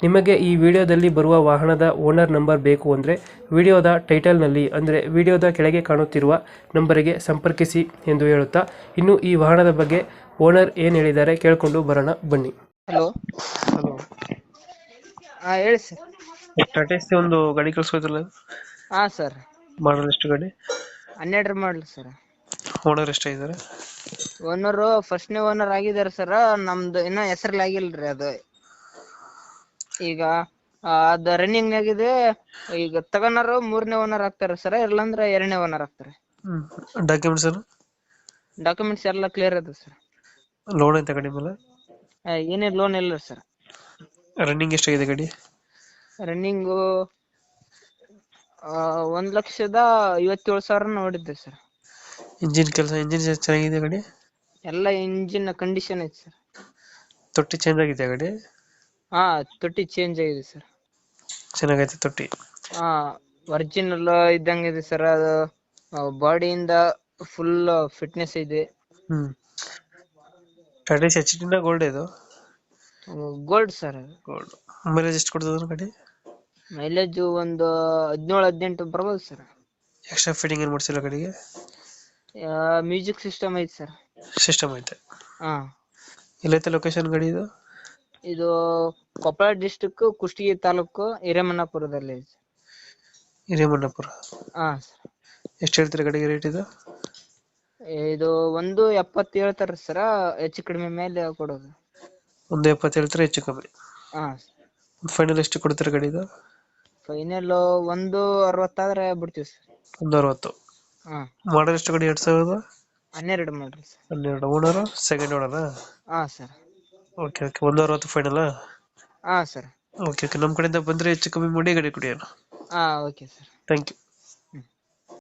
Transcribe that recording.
ನಿಮಗೆ ಈ ವಿಡಿಯೋದಲ್ಲಿ ಬರುವ ವಾಹನದ ಓನರ್ ನಂಬರ್ ಬೇಕು ಅಂದರೆ ವಿಡಿಯೋದ ಟೈಟಲ್ನಲ್ಲಿ ಅಂದರೆ ವಿಡಿಯೋದ ಕೆಳಗೆ ಕಾಣುತ್ತಿರುವ ನಂಬರಿಗೆ ಸಂಪರ್ಕಿಸಿ ಎಂದು ಹೇಳುತ್ತಾ ಇನ್ನು ಈ ವಾಹನದ ಬಗ್ಗೆ ಓನರ್ ಏನು ಹೇಳಿದ್ದಾರೆ ಕೇಳಿಕೊಂಡು ಬರೋಣ ಬನ್ನಿ. ಹಲೋ. ಹಾ ಹೇಳಿ ಸರ್. ಟಾಟಾ ಎಸ್ ಒಂದು ಗಾಡಿ ಕಳಿಸ್ಕೋದ್ರಲ್ಲ ಹಾ ಸರ್. ಮಾಡಲ್ ಎಷ್ಟು ಗಾಡಿ? ಹನ್ನೆರಡು ಮಾಡಲಿ ಸರ್. ಓನರ್ ಎಷ್ಟಾಗಿದ್ದಾರೆ ಓನರು ಫಸ್ಟ್ನೇ ಓನರ್ ಆಗಿದ್ದಾರೆ ಸರ್. ನಮ್ದು ಇನ್ನೂ ಹೆಸರಲ್ಲಿ ರೀ ಅದು. ಈಗ ಅದು ರನ್ನಿಂಗ್ ಆಗಿದೆ ಈಗ ತಗೋನಾರು ಮೂರನೇ ಓನರ್ ಆಗ್ತಾರೆ ಸರ್ ಇರ್ಲಂದ್ರೆ ಎರಡನೇ ಓನರ್ ಆಗ್ತಾರೆ. ಡಾಕ್ಯುಮೆಂಟ್ಸ್ ಡಾಕ್ಯುಮೆಂಟ್ಸ್ ಎಲ್ಲ ಕ್ಲಿಯರ್ ಅದ ಸರ್ ಲೋನ್ ಐತೆ ಗಾಡಿ ಮೇಲೆ? ಏನೇ ಲೋನ್ ಇಲ್ಲ ಸರ್ ರನ್ನಿಂಗ್ ಎಷ್ಟಾಗಿದೆ ಗಾಡಿ? ರನ್ನಿಂಗು ಒಂದ್ ಲಕ್ಷದ ಐವತ್ತೇಳು ಸಾವಿರ ನೋಡಿದ್ದೆ ಸರ್ ಇಂಜಿನ್ ಕೆಲಸ ಇಂಜಿನ್ ಚೆನ್ನಾಗಿದೆ ಗಾಡಿ? ಎಲ್ಲ ಇಂಜಿನ್ ಕಂಡೀಷನ್ ಐತೆ ಸರ್ ತೊಟ್ಟಿ ಚೇಂಜ್ ಆಗಿದೆ ಗಾಡಿ? ಹಾ ತೊಟ್ಟಿ ಚೇಂಜ್ ಆಗಿದೆ ಸರ್ ಚೆನ್ನಾಗೈತೆ ತೊಟ್ಟಿ. ಹಾ ಒರಿಜಿನಲ್ ಇದೆ ಸರ್ ಅದು ಬಾಡಿಯಿಂದ ಫುಲ್ ಫಿಟ್ನೆಸ್ ಇದೆ. ಹ್ಮ್. ಟಾಟಾ ಎಚ್ ಡಿನ ಗೋಲ್ಡ್ ಇದು? ಗೋಲ್ಡ್ ಸರ್ ಗೋಲ್ಡ್ ಮೈಲೇಜ್ ಎಷ್ಟು ಕೊಡ್ತದ ಗಾಡಿ? ಮೈಲೇಜ್ ಒಂದು ಹದಿನೇಳು ಹದಿನೆಂಟು ಬರ್ಬೋದು ಸರ್ ಎಕ್ಸ್ಟ್ರಾ ಫಿಟ್ಟಿಂಗ್ ಏನು ಮಾಡ್ಸಿಲ್ಲ ಗಾಡಿಗೆ? ಮ್ಯೂಸಿಕ್ ಸಿಸ್ಟಮ್ ಐತೆ ಸರ್ ಸಿಸ್ಟಮ್ ಐತೆ. ಹಾ. ಎಲ್ಲೈತೆ ಲೊಕೇಶನ್ ಗಾಡಿ ಇದು? ಇದು ಕೊಪ್ಪಳ ಡಿಸ್ಟಿಕ್ ಕುಷ್ಟಗಿ ತಾಲೂಕು ಹಿರೇಮಣ್ಣಪುರದಲ್ಲಿ ಐತೆ. ಹಿರೇಮಣ್ಣಪುರ? ಹಾ. ಸರ್ ಎಷ್ಟು ಹೇಳ್ತೀರಿ ಗಾಡಿಗೆ ರೇಟ್ ಇದು? ಇದು ಒಂದು ಎಪ್ಪತ್ತು ಹೇಳ್ತಾರೆ ಸರ ಹೆಚ್ಚು ಕಡಿಮೆ ಮೇಲೆ ಕೊಡೋದು. ಒಂದು ಎಪ್ಪತ್ತು ಹೇಳ್ತಾರೆ ಹೆಚ್ಚು ಕಮ್ಮಿ? ಹಾ. ಫೈನಲ್ ಎಷ್ಟು ಕೊಡ್ತೀರಾ ಗಾಡಿ ಇದು? ಫೈನಲ್ ಒಂದು ಅರವತ್ತಾದ್ರೆ ಬಿಡ್ತೀವಿ ಸರ್ ಒಂದು ಅರವತ್ತು. ಹಾ. ಮಾಡಲ್ ಎಷ್ಟು ಗಾಡಿ ಎರಡು ಸಾವಿರದ? ಹನ್ನೆರಡು ಮಾಡ್ರಿ ಸರ್ ಹನ್ನೆರಡು. ಓನರು? ಸೆಕೆಂಡ್ ಓನರಾ ಹಾ ಸರ್ ಓಕೆ ಓಕೆ. ಒಂದು ಅರವತ್ತು ಫೈನಲ್ಲ ಹಾ ಸರ್. Okay okay. ನಮ್ಮ ಕಡೆಯಿಂದ ಬಂದರೆ ಹೆಚ್ಚು ಕಮ್ಮಿ ಮಾಡಿ ಗಾಡಿ ಕುಡಿಯೋಣ. ಹಾ ಓಕೆ ಸರ್. Thank you